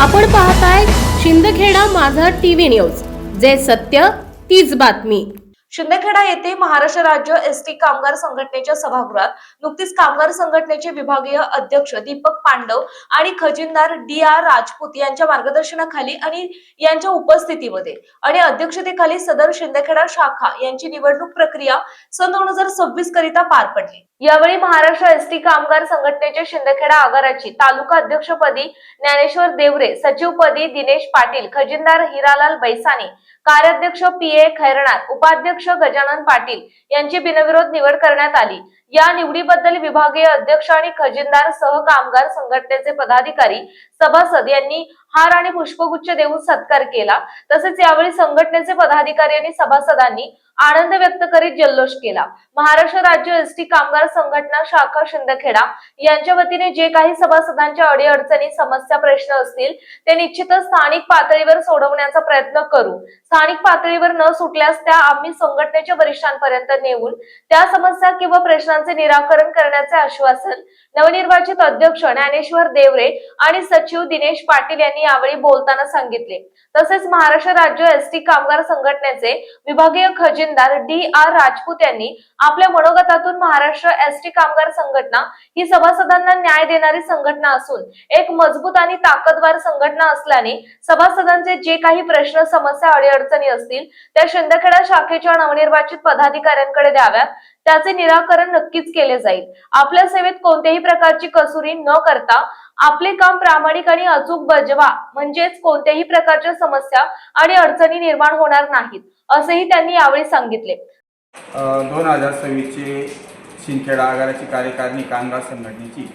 आपण पाहताय शिंदखेडा माझा टीव्ही न्यूज. जे सत्य तीच बातमी. शिंदखेडा येथे महाराष्ट्र राज्य एस टी कामगार संघटनेच्या सभागृहात नुकतीच कामगार संघटनेचे विभागीय अध्यक्ष दीपक पांडव आणि खजिनदार डी आर राजपूत यांच्या मार्गदर्शनाखाली आणि यांच्या उपस्थितीमध्ये आणि अध्यक्षतेखाली सदर शिंदखेडा शाखा यांची निवडणूक प्रक्रिया सन दोन हजार सव्वीस करिता पार पडली. यावेळी महाराष्ट्र एस टी कामगार संघटनेचे शिंदखेडा आगाराची तालुका अध्यक्षपदी ज्ञानेश्वर देवरे सचिवपदी दिनेश पाटील खजिनदार हिरालाल बैसानी कार्याध्यक्ष पी ए खैरणार उपाध्यक्ष गजानन पाटील यांची बिनविरोध निवड करण्यात आली. या निवडीबद्दल विभागीय अध्यक्ष आणि खजिनदार सह कामगार संघटनेचे पदाधिकारी सभासद यांनी हार आणि पुष्पगुच्छ देऊन सत्कार केला. तसेच यावेळी संघटनेचे पदाधिकारी आणि सभासदांनी आनंद व्यक्त करीत जल्लोष केला. महाराष्ट्र राज्य एस टी कामगार संघटना शाखा शिंदखेडा यांच्या वतीने जे काही सभासदांच्या अडीअडचणी समस्या प्रश्न असतील ते निश्चितच स्थानिक पातळीवर सोडवण्याचा प्रयत्न करू. स्थानिक पातळीवर न सुटल्यास त्या आम्ही संघटनेच्या वरिष्ठांपर्यंत नेऊन त्या समस्या किंवा प्रश्नांचे निराकरण करण्याचे आश्वासन नवनिर्वाचित अध्यक्ष ज्ञानेश्वर देवरे आणि सचिव दिनेश पाटील यांनी यावेळी बोलताना सांगितले. तसेच महाराष्ट्र राज्य एस टी कामगार संघटनेचे विभागीय खजिनदार डी आर राजपूत यांनी आपल्या मनोगतातून महाराष्ट्र एस टी कामगार संघटना ही सभासदांना न्याय देणारी संघटना असून एक मजबूत आणि ताकदवार संघटना असल्याने सभासदांचे जे काही प्रश्न समस्या अडीअडचणी असतील त्या शिंदखेडा शाखेच्या नवनिर्वाचित पदाधिकाऱ्यांकडे द्याव्यात. त्याचे निराकरण नक्कीच केले जाईल. आपल्या सेवेत कोणत्याही प्रकारची कसुरी न करता आपले काम प्रामाणिक आणि अचूक बजवा. म्हणजेच कोणत्याही प्रकारच्या समस्या आणि अडचणी निर्माण होणार नाहीत असेही त्यांनी यावेळी सांगितले. दोन हजार सव्वीसचे शिंदखेडा आगाराची कार्यकारिणी कामगार संघटनेची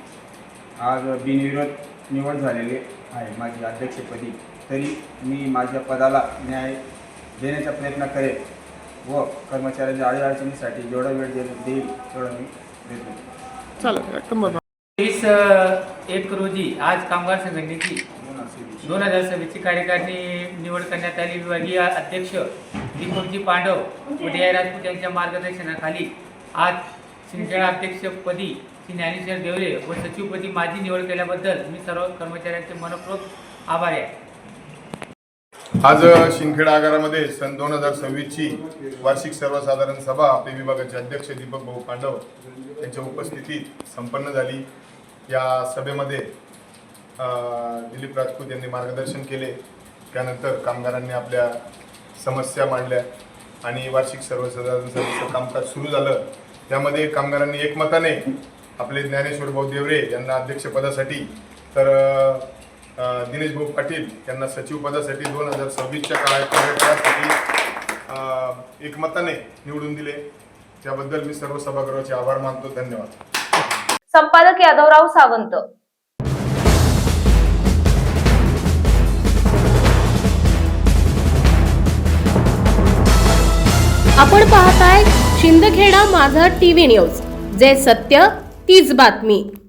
आज बिनविरोध निवड झालेली आहे. माझी अध्यक्षपदी. तरी मी माझ्या पदाला न्याय देण्याचा प्रयत्न करेल व कर्मचाऱ्यांच्या अडीअडचणीसाठी जेवढा वेळ देईल तेवढा मी देतो. तेवीस एक रोजी आज कामगार संघटनेची दोन हजार सव्वीसची. कार्यकारिणी निवड करण्यात आली. विभागीय अध्यक्ष दीपकजी पांडव व डी आय राजपूत यांच्या मार्गदर्शनाखाली आज शिंदखेडा अध्यक्षपदी श्री ज्ञानेश्वर देवरे व सचिवपदी माझी निवड केल्याबद्दल मी सर्व कर्मचाऱ्यांचे मनपूर्वक आभारी आहे. आज शिंदखेडा आगारामध्ये सन दोन हजार सव्वीसची वार्षिक सर्वसाधारण सभा आपले विभागाचे अध्यक्ष दीपक भाऊ पांडव यांच्या उपस्थितीत संपन्न झाली. या सभेमध्ये दिलीप राजपूत यांनी मार्गदर्शन केले. त्यानंतर कामगारांनी आपल्या समस्या मांडल्या आणि वार्षिक सर्वसाधारण सभेचं कामकाज सुरू झालं. त्यामध्ये कामगारांनी एकमताने आपले ज्ञानेश्वर भाऊ देवरे यांना अध्यक्षपदासाठी तर दिनेश भाऊ पाटील यांना सचिवपदासाठी दोन हजार सव्वीसच्या काळात एकमताने निवडून दिले. त्याबद्दल मी सर्व सभागृहाचे आभार मानतो. धन्यवाद. संपादक यादवराव सावंत. आपण पाहताय शिंदखेडा माझा टीव्ही न्यूज. जे सत्य तीच बातमी.